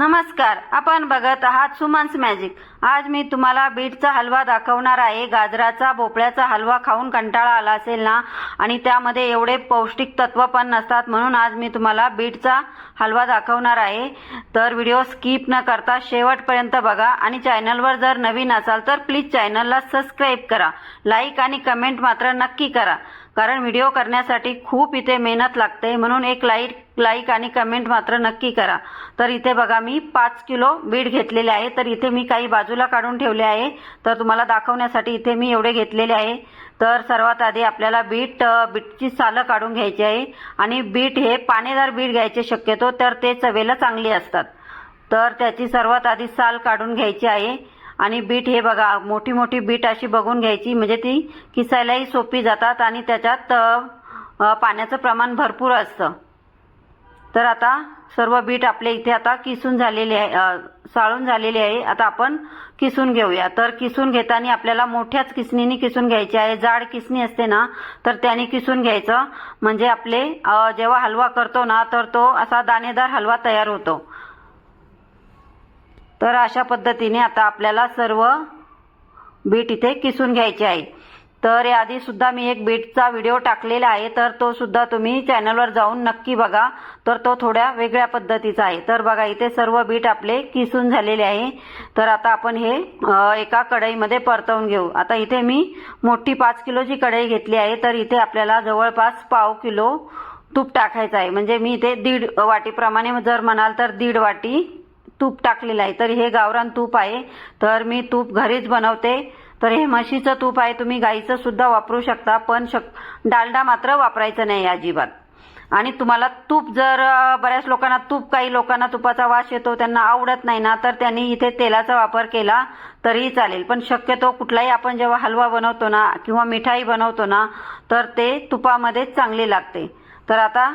नमस्कार आपण बघत आहात सुमन्स मॅजिक. आज मी तुम्हाला बीटचा हलवा दाखवणार आहे. गाजराचा भोपळ्याचा हलवा खाऊन कंटाळा आला असेल ना? आणि त्यामध्ये एवढे पौष्टिक तत्व पण नसतात म्हणून आज मी तुम्हाला बीटचा हलवा दाखवणार आहे. तर व्हिडिओ स्किप न करता शेवटपर्यंत बघा. आणि चॅनलवर जर नवीन असाल तर प्लीज चॅनलला सबस्क्राईब करा. लाईक आणि कमेंट मात्र नक्की करा. कारण व्हिडिओ करण्यासाठी खूप इथे मेहनत लागते. म्हणून एक लाईक लाईक आणि कमेंट मात्र नक्की करा. तर इथे बघा मी पाच किलो बीट घेतलेले आहे. तर इथे मी काही बाजूला काढून ठेवले आहे. तर तुम्हाला दाखवण्यासाठी इथे मी एवढे घेतलेले आहे. तर सर्वात आधी आपल्याला बीट बीटची सालं काढून घ्यायची आहे. आणि बीट हे पाणीदार बीट घ्यायचे शक्यतो तर ते चवेला चांगली असतात. तर त्याची सर्वात आधी साल काढून घ्यायची आहे. आणि बीट हे बघा मोठी मोठी बीट अशी बघून घ्यायची. म्हणजे ती किसायलाही सोपी जातात आणि त्याच्यात पाण्याचं प्रमाण भरपूर असतं. तर आता सर्व बीट आपले इथे आता किसून झालेले आहे साळून झालेले आहे. आता आपण किसून घेऊया. तर किसून घेताना आपल्याला मोठ्याच किसणीने किसून घ्यायची आहे. जाड किसणी असते ना तर त्याने किसून घ्यायचं. म्हणजे आपले जेव्हा हलवा करतो ना तर तो असा दाणेदार हलवा तयार होतो. तर अशा पद्धतीने आता आपल्याला सर्व बीट इथे किसून घ्यायचे आहे तर याआधी सुद्धा मी एक बीटचा व्हिडिओ टाकलेला आहे तर तो सुद्धा तुम्ही चॅनलवर जाऊन नक्की बघा. तर तो थोड्या वेगळ्या पद्धतीचा आहे. तर बघा इथे सर्व बीट आपले किसून झालेले आहे. तर आता आपण हे एका कढईमध्ये परतवून घेऊ. आता इथे मी मोठी पाच किलोची कढई घेतली आहे तर इथे आपल्याला जवळपास पाव किलो तूप टाकायचं आहे. म्हणजे मी इथे दीड वाटीप्रमाणे जर म्हणाल तर दीड वाटी तूप टाकलेलं आहे. तर हे गावरान तूप आहे. तर मी तूप घरीच बनवते. तर हे म्हशीचं तूप आहे तुम्ही गाईचं सुद्धा वापरू शकता पण शक डालडा मात्र वापरायचं नाही अजिबात. आणि तुम्हाला तूप जर बऱ्याच लोकांना तूप काही लोकांना तुपाचा वास येतो त्यांना आवडत नाही ना तर त्यांनी इथे तेलाचा वापर केला तरीही चालेल. पण शक्यतो कुठलाही आपण जेव्हा हलवा बनवतो ना किंवा मिठाई बनवतो ना तर ते तुपामध्येच चांगली लागते. तर आता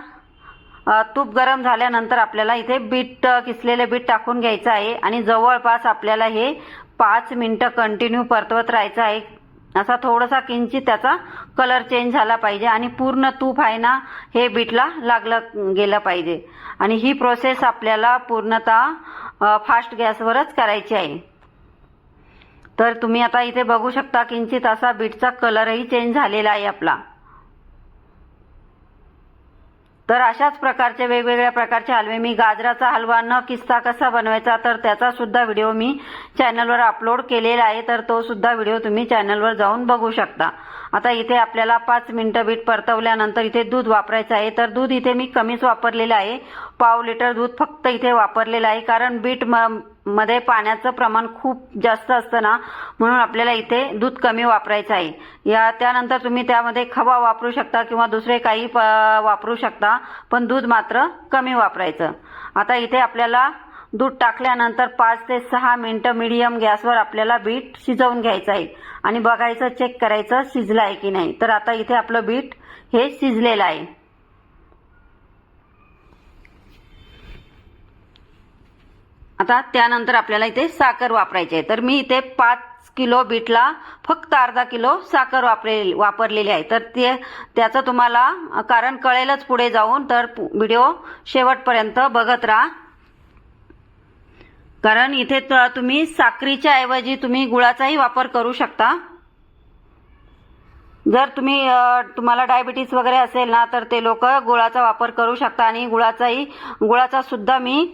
तूप गरम झाल्यानंतर आपल्याला इथे बीट किसलेले बीट टाकून घ्यायचं आहे आणि जवळपास आपल्याला हे पाच मिनटं कंटिन्यू परतवत राहायचं आहे. असा थोडासा किंचित त्याचा कलर चेंज झाला पाहिजे आणि पूर्ण तूप आहे ना हे बीटला लागलं गेलं पाहिजे. आणि ही प्रोसेस आपल्याला पूर्णतः फास्ट गॅसवरच करायची आहे. तर तुम्ही आता इथे बघू शकता किंचित असा बीटचा कलरही चेंज झालेला आहे आपला. तर अशाच प्रकारचे वेगवेगळ्या प्रकारचे हलवे. मी गाजराचा हलवा न किस्ता कसा बनवायचा तर त्याचा सुद्धा व्हिडिओ मी चॅनलवर अपलोड केलेला आहे तर तो सुद्धा व्हिडिओ तुम्ही चॅनलवर जाऊन बघू शकता. आता इथे आपल्याला पाच मिनिटं बीट परतवल्यानंतर इथे दूध वापरायचं आहे. तर दूध इथे मी कमीच वापरलेलं आहे. पाव लिटर दूध फक्त इथे वापरलेलं आहे. कारण बीट म- मध्ये पाण्याचं प्रमाण खूप जास्त असतं ना म्हणून आपल्याला इथे दूध कमी वापरायचं आहे. या त्यानंतर तुम्ही त्यामध्ये खवा वापरू शकता किंवा दुसरे काही प- वापरू शकता पण दूध मात्र कमी वापरायचं. आता इथे आपल्याला दूध टाकल्यानंतर पाच ते सहा मिनिटं मीडियम गॅसवर आपल्याला बीट शिजवून घ्यायचं आहे. आणि बघायचं चेक करायचं शिजलं आहे की नाही. तर आता इथे आपलं बीट हे शिजलेलं आहे. आता त्यानंतर आपल्याला इथे साखर वापरायची आहे. तर मी इथे पाच किलो बीटला फक्त अर्धा किलो साखर वापरे वापरलेली आहे. तर ते त्याचं तुम्हाला कारण कळेलच पुढे जाऊन तर व्हिडिओ शेवटपर्यंत बघत राहा. कारण इथे तुम्ही साखरीच्या ऐवजी तुम्ही गुळाचाही वापर करू शकता. जर तुम्ही तुम्हाला डायबिटीस वगैरे असेल ना तर ते लोक गुळाचा वापर करू शकता आणि गुळाचाही गुळाचा सुद्धा मी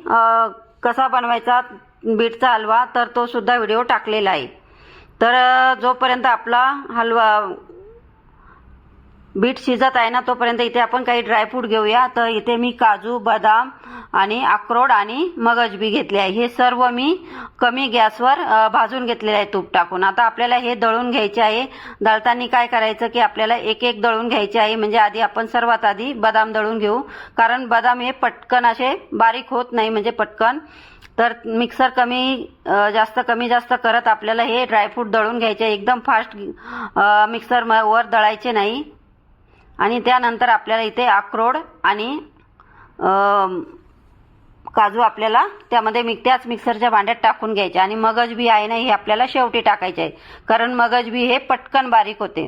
कसा बनवायचा बीटचा हलवा तर तो सुद्धा व्हिडिओ टाकलेला आहे. तर जोपर्यंत आपला हलवा बीट शिजत आहे ना तोपर्यंत इथे आपण काही ड्रायफ्रूट घेऊया. तर इथे मी काजू बदाम आणि अक्रोड आणि मगज बी घेतले आहे. हे सर्व मी कमी गॅसवर भाजून घेतलेले आहे तूप टाकून. आता आपल्याला हे दळून घ्यायचे आहे. दळताना काय करायचं की आपल्याला एक एक दळून घ्यायचे आहे. म्हणजे आधी आपण सर्वात आधी बदाम दळून घेऊ. कारण बदाम हे पटकन असे बारीक होत नाही म्हणजे पटकन. तर मिक्सर कमी जास्त कमी जास्त करत आपल्याला हे ड्रायफ्रूट दळून घ्यायचे. आहे. एकदम फास्ट मिक्सर वर दळायचे नाही. आणि त्यानंतर आपल्याला इथे अक्रोड आणि काजू आपल्याला त्यामध्ये मिक त्याच मिक्सरच्या भांड्यात टाकून घ्यायचे. आणि मगज बी आहे ना हे आपल्याला शेवटी टाकायचे आहे कारण मगज बी हे पटकन बारीक होते.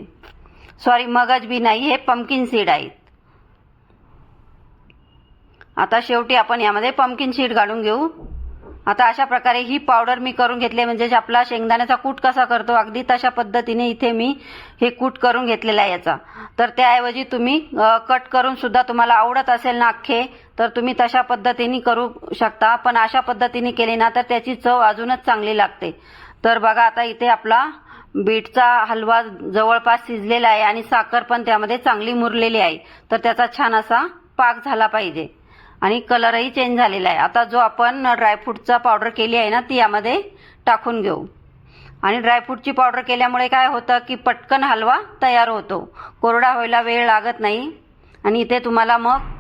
सॉरी मगज बी नाही हे पंकिन सीड आहेत. आता शेवटी आपण यामध्ये पंकिन सीड घालून घेऊ. आता अशा प्रकारे ही पावडर मी करून घेतली म्हणजे जे आपला शेंगदाण्याचा कूट कसा करतो अगदी तशा पद्धतीने इथे मी हे कूट करून घेतलेला आहे याचा. तर त्याऐवजी तुम्ही कट करून सुद्धा तुम्हाला आवडत असेल ना अख्खे तर तुम्ही तशा पद्धतीने करू शकता. पण अशा पद्धतीने केली ना तर त्याची चव अजूनच चांगली लागते. तर बघा आता इथे आपला बीटचा हलवा जवळपास शिजलेला आहे आणि साखर पण त्यामध्ये चांगली मुरलेली आहे. तर त्याचा छान असा पाक झाला पाहिजे. आणि कलरही चेंज झालेला आहे. आता जो आपण ड्रायफ्रूटचा पावडर केली आहे ना ती यामध्ये टाकून घेऊ. आणि ड्रायफ्रूटची पावडर केल्यामुळे काय होतं की पटकन हलवा तयार होतो. कोरडा व्हायला वेळ लागत नाही. आणि इथे तुम्हाला मग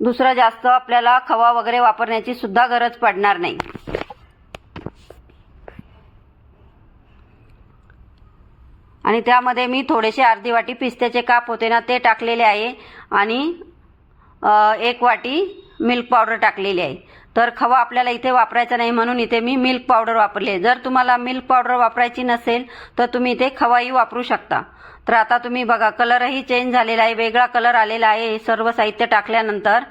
दुसरं जास्त आपल्याला खवा वगैरे वापरण्याची सुद्धा गरज पडणार नाही. आणि त्यामध्ये मी थोडेसे अर्धी वाटी पिस्त्याचे काप होते ना ते टाकलेले आहे. आणि एक वाटी मिल्क पावडर टाकलेली आहे. तर खवा आपल्याला इथे वापरायचा नाही म्हणून इथे मी मिल्क पावडर वापरली आहे. जर तुम्हाला मिल्क पावडर वापरायची नसेल तर तुम्ही इथे खवाही वापरू शकता. तर आता तुम्ही बघा कलरही चेंज झालेला आहे वेगळा कलर आलेला आहे हे सर्व साहित्य टाकल्यानंतर.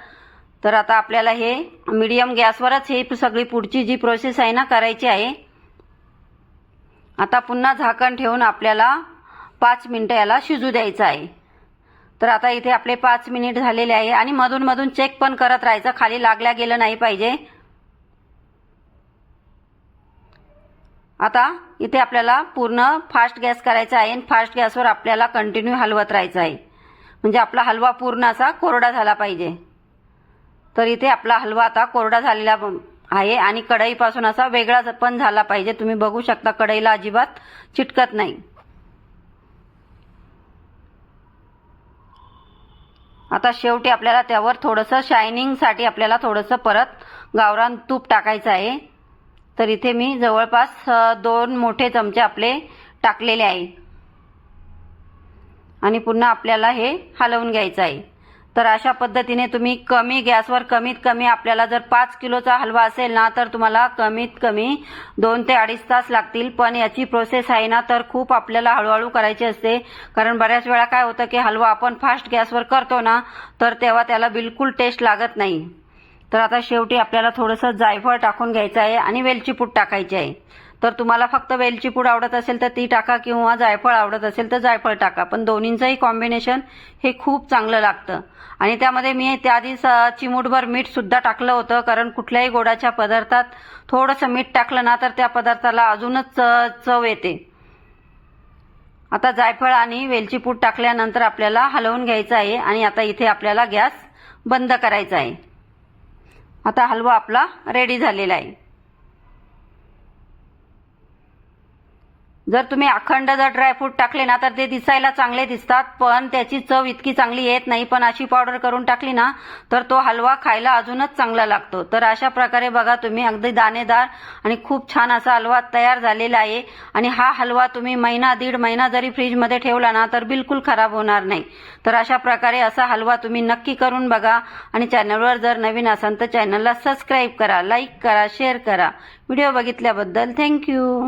तर आता आपल्याला हे मीडियम गॅसवरच ही सगळी पुढची जी प्रोसेस आहे ना करायची आहे आता पुन्हा झाकण ठेवून आपल्याला पाच मिनटं याला शिजू द्यायचं आहे. तर आता इथे आपले पाच मिनिट झालेले आहे आणि मधून मधून चेक पण करत राहायचं. खाली लागल्या गेलं नाही पाहिजे. आता इथे आपल्याला पूर्ण फास्ट गॅस करायचा आहे आणि फास्ट गॅसवर आपल्याला कंटिन्यू हलवत राहायचं आहे. म्हणजे आपला हलवा पूर्ण असा कोरडा झाला पाहिजे. तर इथे आपला हलवा आता कोरडा झालेला आहे आणि कढईपासून असा वेगळा पण झाला पाहिजे. तुम्ही बघू शकता कढईला अजिबात चिटकत नाही. आता शेवटी आपल्याला त्यावर थोडंसं शायनिंगसाठी आपल्याला थोडंसं परत गावरान तूप टाकायचं आहे. तर इथे मी जवळपास दोन मोठे चमचे आपले टाकलेले आहे. आणि पुन्हा आपल्याला हे हलवून घ्यायचं आहे. तर अशा पद्धतीने तुम्ही कमी गॅसवर कमीत कमी आपल्याला जर पाच किलोचा हलवा असेल ना तर तुम्हाला कमीत कमी दोन ते अडीच तास लागतील. पण याची प्रोसेस आहे ना तर खूप आपल्याला हळूहळू करायची असते. कारण बऱ्याच वेळा काय होतं की हलवा आपण फास्ट गॅसवर करतो ना तर तेव्हा त्याला बिलकुल टेस्ट लागत नाही. तर आता शेवटी आपल्याला थोडंसं जायफळ टाकून घ्यायचं आहे आणि वेलची पूड टाकायची आहे. तर तुम्हाला फक्त वेलची पूड आवडत असेल तर ती टाका किंवा जायफळ आवडत असेल तर जायफळ टाका. पण दोन्हींचंही कॉम्बिनेशन हे खूप चांगलं लागतं. आणि त्यामध्ये मी त्याआधी चिमूटभर मीठ सुद्धा टाकलं होतं कारण कुठल्याही गोडाच्या पदार्थात थोडंसं मीठ टाकलं ना तर त्या पदार्थाला अजूनच च- चव येते. आता जायफळ आणि वेलची पूड टाकल्यानंतर आपल्याला हलवून घ्यायचं आहे आणि आता इथे आपल्याला गॅस बंद करायचा आहे. आता हलवा आपला रेडी झालेला आहे. जर तुम्ही अखंड जर ड्रायफ्रूट टाकले ना तर ते दिसायला चांगले दिसतात पण त्याची चव इतकी चांगली येत नाही. पण अशी पावडर करून टाकली ना तर तो हलवा खायला अजूनच चांगला लागतो. तर अशा प्रकारे बघा तुम्ही अगदी दाणेदार आणि खूप छान असा हलवा तयार झालेला आहे. आणि हा हलवा तुम्ही महिना दीड महिना जरी फ्रीजमध्ये ठेवला ना तर बिलकुल खराब होणार नाही. तर अशा प्रकारे असा हलवा तुम्ही नक्की करून बघा. आणि चॅनलवर जर नवीन असाल तर चॅनलला सबस्क्राईब करा लाईक करा शेअर करा. Video बघितल्याबद्दल thank you